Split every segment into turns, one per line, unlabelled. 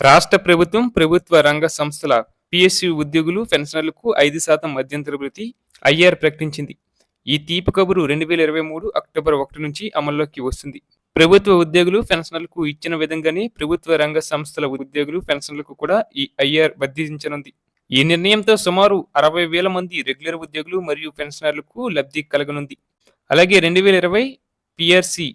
రాష్ట్ర ప్రభుత్వం ప్రభుత్వ రంగ సంస్థల పిఎస్యు ఉద్యోగులు పెన్షనర్లకు ఐదు శాతం మధ్యంతర భృతి ఐఆర్ ప్రకటించింది. ఈ తీపి కబురు రెండు వేల ఇరవై మూడు అక్టోబర్ ఒకటి నుంచి అమల్లోకి వస్తుంది. ప్రభుత్వ ఉద్యోగులు పెన్షనర్లకు ఇచ్చిన విధంగానే ప్రభుత్వ రంగ సంస్థల ఉద్యోగులు పెన్షన్లకు కూడా ఈ ఐఆర్ వర్ధించనుంది. ఈ నిర్ణయంతో సుమారు అరవై వేల మంది రెగ్యులర్ ఉద్యోగులు మరియు పెన్షనర్లకు లబ్ధి కలగనుంది. అలాగే రెండు వేల ఇరవై పిఆర్సి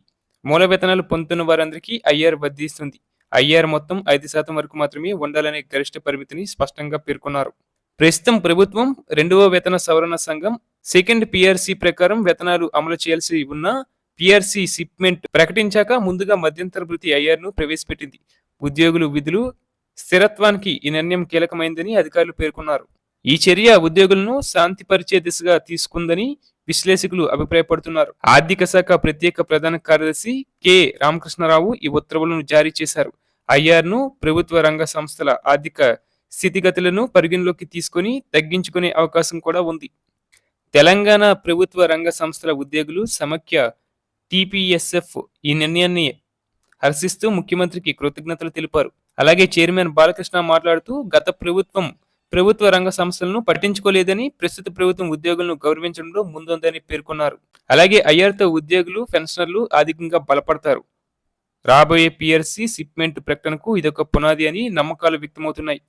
మూల వేతనాలు పొందుతున్న వారందరికీ ఐఆర్ వర్ధిస్తుంది. ఐఆర్ మొత్తం ఐదు శాతం వరకు మాత్రమే ఉండాలనే గరిష్ట పరిమితిని స్పష్టంగా పేర్కొన్నారు. ప్రస్తుతం ప్రభుత్వం రెండవ వేతన సవరణ సంఘం సెకండ్ పిఆర్సీ ప్రకారం వేతనాలు అమలు చేయాల్సి ఉన్న పిఆర్సీ సిప్మెంట్ ప్రకటించాక ముందుగా మధ్యంతర భృతి ఐఆర్ ప్రవేశపెట్టింది. ఉద్యోగులు విధులు స్థిరత్వానికి ఈ నిర్ణయం కీలకమైందని అధికారులు పేర్కొన్నారు. ఈ చర్య ఉద్యోగులను శాంతిపరిచే దిశగా తీసుకుందని విశ్లేషకులు అభిప్రాయపడుతున్నారు. ఆర్థిక శాఖ ప్రత్యేక ప్రధాన కార్యదర్శి కె. రామకృష్ణరావు ఈ ఉత్తర్వులను జారీ చేశారు. ఐఆర్ను ప్రభుత్వ రంగ సంస్థల ఆర్థిక స్థితిగతులను పరిగణలోకి తీసుకొని తగ్గించుకునే అవకాశం కూడా ఉంది. తెలంగాణ ప్రభుత్వ రంగ సంస్థల ఉద్యోగులు సమాఖ్య టిపిఎస్ఎఫ్ ఈ నిర్ణయాన్ని హర్షిస్తూ ముఖ్యమంత్రికి కృతజ్ఞతలు తెలిపారు. అలాగే చైర్మన్ బాలకృష్ణ మాట్లాడుతూ గత ప్రభుత్వం ప్రభుత్వ రంగ సంస్థలను పట్టించుకోలేదని ప్రస్తుత ప్రభుత్వం ఉద్యోగులను గౌరవించడంలో ముందుందని పేర్కొన్నారు. అలాగే ఐఆర్తో ఉద్యోగులు పెన్షనర్లు అధికంగా బలపడతారు. రాబోయే పిఆర్సీ సిప్మెంట్ ప్రకటనకు ఇదొక పునాది అని నమ్మకాలు వ్యక్తమవుతున్నాయి.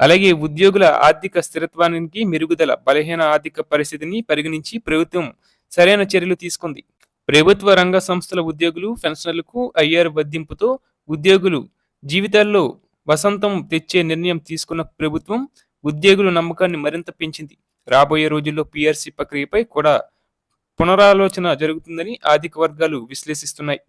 అలాగే ఉద్యోగుల ఆర్థిక స్థిరత్వానికి మెరుగుదల బలహీన ఆర్థిక పరిస్థితిని పరిగణించి ప్రభుత్వం సరైన చర్యలు తీసుకుంది. ప్రభుత్వ రంగ సంస్థల ఉద్యోగులు పెన్షనర్లకు ఐఆర్ వర్ధింపుతో ఉద్యోగులు జీవితాల్లో వసంతం తెచ్చే నిర్ణయం తీసుకున్న ప్రభుత్వం ఉద్యోగుల నమ్మకాన్ని మరింత పెంచింది. రాబోయే రోజుల్లో పిఆర్సీ ప్రక్రియపై కూడా పునరాలోచన జరుగుతుందని ఆర్థిక వర్గాలు విశ్లేషిస్తున్నాయి.